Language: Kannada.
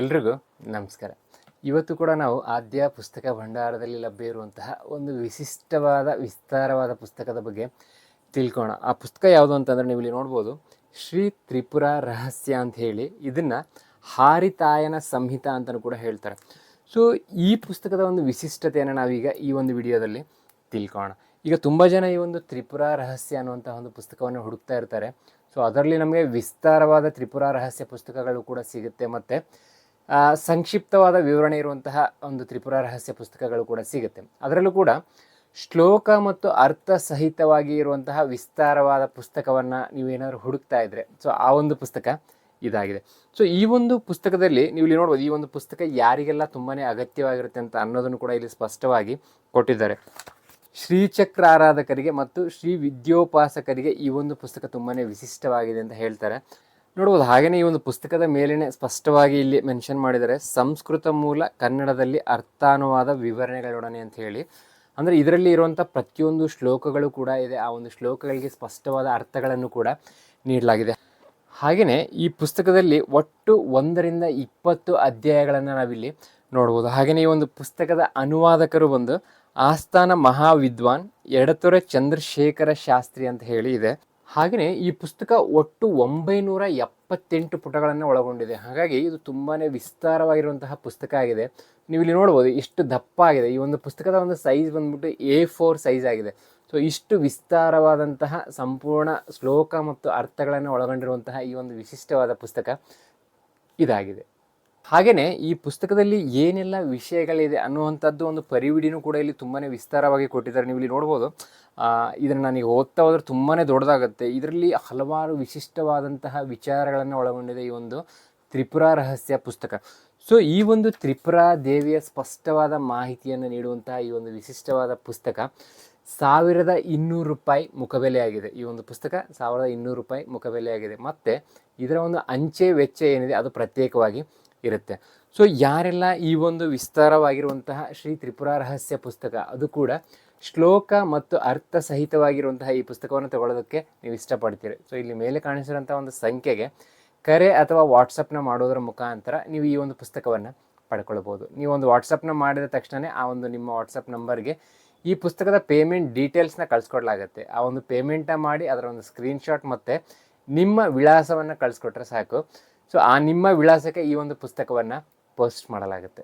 ಎಲ್ರಿಗೂ ನಮಸ್ಕಾರ. ಇವತ್ತು ಕೂಡ ನಾವು ಆದ್ಯ ಪುಸ್ತಕ ಭಂಡಾರದಲ್ಲಿ ಲಭ್ಯ ಇರುವಂತಹ ಒಂದು ವಿಶಿಷ್ಟವಾದ, ವಿಸ್ತಾರವಾದ ಪುಸ್ತಕದ ಬಗ್ಗೆ ತಿಳ್ಕೋಣ. ಆ ಪುಸ್ತಕ ಯಾವುದು ಅಂತಂದರೆ ನೀವು ಇಲ್ಲಿ ನೋಡ್ಬೋದು. ಶ್ರೀ ತ್ರಿಪುರ ರಹಸ್ಯ ಅಂತ ಹೇಳಿ ಇದನ್ನು ಹಾರಿತಾಯನ ಸಂಹಿತ ಅಂತಲೂ ಕೂಡ ಹೇಳ್ತಾರೆ. ಸೊ ಈ ಪುಸ್ತಕದ ಒಂದು ವಿಶಿಷ್ಟತೆಯನ್ನು ನಾವೀಗ ಈ ಒಂದು ವಿಡಿಯೋದಲ್ಲಿ ತಿಳ್ಕೋಣ. ಈಗ ತುಂಬ ಜನ ಈ ಒಂದು ತ್ರಿಪುರ ರಹಸ್ಯ ಅನ್ನುವಂಥ ಒಂದು ಪುಸ್ತಕವನ್ನು ಹುಡುಕ್ತಾ ಇರ್ತಾರೆ. ಸೊ ಅದರಲ್ಲಿ ನಮಗೆ ವಿಸ್ತಾರವಾದ ತ್ರಿಪುರ ರಹಸ್ಯ ಪುಸ್ತಕಗಳು ಕೂಡ ಸಿಗುತ್ತೆ. ಮತ್ತು ಸಂಕ್ಷಿಪ್ತವಾದ ವಿವರಣೆ ಇರುವಂತಹ ಒಂದು ತ್ರಿಪುರ ರಹಸ್ಯ ಪುಸ್ತಕಗಳು ಕೂಡ ಸಿಗುತ್ತೆ. ಅದರಲ್ಲೂ ಕೂಡ ಶ್ಲೋಕ ಮತ್ತು ಅರ್ಥ ಸಹಿತವಾಗಿ ಇರುವಂತಹ ವಿಸ್ತಾರವಾದ ಪುಸ್ತಕವನ್ನು ನೀವೇನಾದರೂ ಹುಡುಕ್ತಾ ಇದ್ರೆ, ಸೊ ಆ ಒಂದು ಪುಸ್ತಕ ಇದಾಗಿದೆ. ಸೊ ಈ ಒಂದು ಪುಸ್ತಕದಲ್ಲಿ ನೀವು ಇಲ್ಲಿ ನೋಡ್ಬೋದು, ಈ ಒಂದು ಪುಸ್ತಕ ಯಾರಿಗೆಲ್ಲ ತುಂಬಾ ಅಗತ್ಯವಾಗಿರುತ್ತೆ ಅಂತ ಅನ್ನೋದನ್ನು ಕೂಡ ಇಲ್ಲಿ ಸ್ಪಷ್ಟವಾಗಿ ಕೊಟ್ಟಿದ್ದಾರೆ. ಶ್ರೀಚಕ್ರ ಆರಾಧಕರಿಗೆ ಮತ್ತು ಶ್ರೀ ವಿದ್ಯೋಪಾಸಕರಿಗೆ ಈ ಒಂದು ಪುಸ್ತಕ ತುಂಬಾ ವಿಶಿಷ್ಟವಾಗಿದೆ ಅಂತ ಹೇಳ್ತಾರೆ. ನೋಡ್ಬೋದು ಹಾಗೆಯೇ ಈ ಒಂದು ಪುಸ್ತಕದ ಮೇಲೇನೆ ಸ್ಪಷ್ಟವಾಗಿ ಇಲ್ಲಿ ಮೆನ್ಷನ್ ಮಾಡಿದರೆ ಸಂಸ್ಕೃತ ಮೂಲ ಕನ್ನಡದಲ್ಲಿ ಅರ್ಥಾನುವಾದ ವಿವರಣೆಗಳೊಡನೆ ಅಂತ ಹೇಳಿ. ಅಂದರೆ ಇದರಲ್ಲಿ ಇರುವಂಥ ಪ್ರತಿಯೊಂದು ಶ್ಲೋಕಗಳು ಕೂಡ ಇದೆ, ಆ ಒಂದು ಶ್ಲೋಕಗಳಿಗೆ ಸ್ಪಷ್ಟವಾದ ಅರ್ಥಗಳನ್ನು ಕೂಡ ನೀಡಲಾಗಿದೆ. ಹಾಗೆಯೇ ಈ ಪುಸ್ತಕದಲ್ಲಿ ಒಟ್ಟು ಒಂದರಿಂದ ಇಪ್ಪತ್ತು ಅಧ್ಯಾಯಗಳನ್ನು ನಾವಿಲ್ಲಿ ನೋಡ್ಬೋದು. ಹಾಗೆಯೇ ಈ ಒಂದು ಪುಸ್ತಕದ ಅನುವಾದಕರು ಬಂದು, ಆಸ್ಥಾನ ಮಹಾವಿದ್ವಾನ್ ಎಡತೊರೆ ಚಂದ್ರಶೇಖರ ಶಾಸ್ತ್ರಿ ಅಂತ ಹೇಳಿ ಇದೆ. ಹಾಗೆಯೇ ಈ ಪುಸ್ತಕ ಒಟ್ಟು ಒಂಬೈನೂರ ಎಪ್ಪತ್ತೆಂಟು ಪುಟಗಳನ್ನು ಒಳಗೊಂಡಿದೆ. ಹಾಗಾಗಿ ಇದು ತುಂಬಾ ವಿಸ್ತಾರವಾಗಿರುವಂತಹ ಪುಸ್ತಕ ಆಗಿದೆ. ನೀವು ಇಲ್ಲಿ ನೋಡ್ಬೋದು ಇಷ್ಟು ದಪ್ಪ ಆಗಿದೆ. ಈ ಒಂದು ಪುಸ್ತಕದ ಒಂದು ಸೈಜ್ ಬಂದ್ಬಿಟ್ಟು ಎ ಫೋರ್ ಸೈಜ್ ಆಗಿದೆ. ಸೊ, ಇಷ್ಟು ವಿಸ್ತಾರವಾದಂತಹ ಸಂಪೂರ್ಣ ಶ್ಲೋಕ ಮತ್ತು ಅರ್ಥಗಳನ್ನು ಒಳಗೊಂಡಿರುವಂತಹ ಈ ಒಂದು ವಿಶಿಷ್ಟವಾದ ಪುಸ್ತಕ ಇದಾಗಿದೆ. ಹಾಗೆಯೇ ಈ ಪುಸ್ತಕದಲ್ಲಿ ಏನೆಲ್ಲ ವಿಷಯಗಳಿದೆ ಅನ್ನುವಂಥದ್ದು ಒಂದು ಪರಿವಿಡಿನೂ ಕೂಡ ಇಲ್ಲಿ ತುಂಬಾ ವಿಸ್ತಾರವಾಗಿ ಕೊಟ್ಟಿದ್ದಾರೆ. ನೀವು ಇಲ್ಲಿ ನೋಡ್ಬೋದು ಇದನ್ನು ನನಗೆ ಓದ್ತಾ ಹೋದ್ರೆ ತುಂಬಾ ದೊಡ್ಡದಾಗುತ್ತೆ. ಇದರಲ್ಲಿ ಹಲವಾರು ವಿಶಿಷ್ಟವಾದಂತಹ ವಿಚಾರಗಳನ್ನು ಒಳಗೊಂಡಿದೆ ಈ ಒಂದು ತ್ರಿಪುರ ರಹಸ್ಯ ಪುಸ್ತಕ. ಸೊ ಈ ಒಂದು ತ್ರಿಪುರ ದೇವಿಯ ಸ್ಪಷ್ಟವಾದ ಮಾಹಿತಿಯನ್ನು ನೀಡುವಂತಹ ಈ ಒಂದು ವಿಶಿಷ್ಟವಾದ ಪುಸ್ತಕ ಸಾವಿರದ ಇನ್ನೂರು ರೂಪಾಯಿ ಮುಖಬೆಲೆಯಾಗಿದೆ ಈ ಒಂದು ಪುಸ್ತಕ ಸಾವಿರದ ಇನ್ನೂರು ರೂಪಾಯಿ ಮುಖಬೆಲೆಯಾಗಿದೆ ಮತ್ತು ಇದರ ಒಂದು ಅಂಚೆ ವೆಚ್ಚ ಏನಿದೆ ಅದು ಪ್ರತ್ಯೇಕವಾಗಿ ಇರುತ್ತೆ. ಸೊ ಯಾರೆಲ್ಲ ಈ ಒಂದು ವಿಸ್ತಾರವಾಗಿರುವಂತಹ ಶ್ರೀ ತ್ರಿಪುರ ರಹಸ್ಯ ಪುಸ್ತಕ, ಅದು ಕೂಡ ಶ್ಲೋಕ ಮತ್ತು ಅರ್ಥ ಸಹಿತವಾಗಿರುವಂತಹ ಈ ಪುಸ್ತಕವನ್ನು ತಗೊಳ್ಳೋದಕ್ಕೆ ನೀವು ಇಷ್ಟಪಡ್ತೀರಿ. ಸೊ ಇಲ್ಲಿ ಮೇಲೆ ಕಾಣಿಸಿರೋಂಥ ಒಂದು ಸಂಖ್ಯೆಗೆ ಕರೆ ಅಥವಾ ವಾಟ್ಸಪ್ನ ಮಾಡೋದರ ಮುಖಾಂತರ ನೀವು ಈ ಒಂದು ಪುಸ್ತಕವನ್ನು ಪಡ್ಕೊಳ್ಬೋದು. ನೀವು ಒಂದು ವಾಟ್ಸಪ್ನ ಮಾಡಿದ ತಕ್ಷಣವೇ ಆ ಒಂದು ನಿಮ್ಮ ವಾಟ್ಸಪ್ ನಂಬರ್ಗೆ ಈ ಪುಸ್ತಕದ ಪೇಮೆಂಟ್ ಡೀಟೇಲ್ಸ್ನ ಕಳಿಸ್ಕೊಡ್ಲಾಗತ್ತೆ. ಆ ಒಂದು ಪೇಮೆಂಟನ್ನ ಮಾಡಿ ಅದರ ಒಂದು ಸ್ಕ್ರೀನ್ಶಾಟ್ ಮತ್ತು ನಿಮ್ಮ ವಿಳಾಸವನ್ನು ಕಳಿಸ್ಕೊಟ್ರೆ ಸಾಕು. ಸೊ ಆ ನಿಮ್ಮ ವಿಳಾಸಕ್ಕೆ ಈ ಒಂದು ಪುಸ್ತಕವನ್ನು ಪೋಸ್ಟ್ ಮಾಡಲಾಗುತ್ತೆ.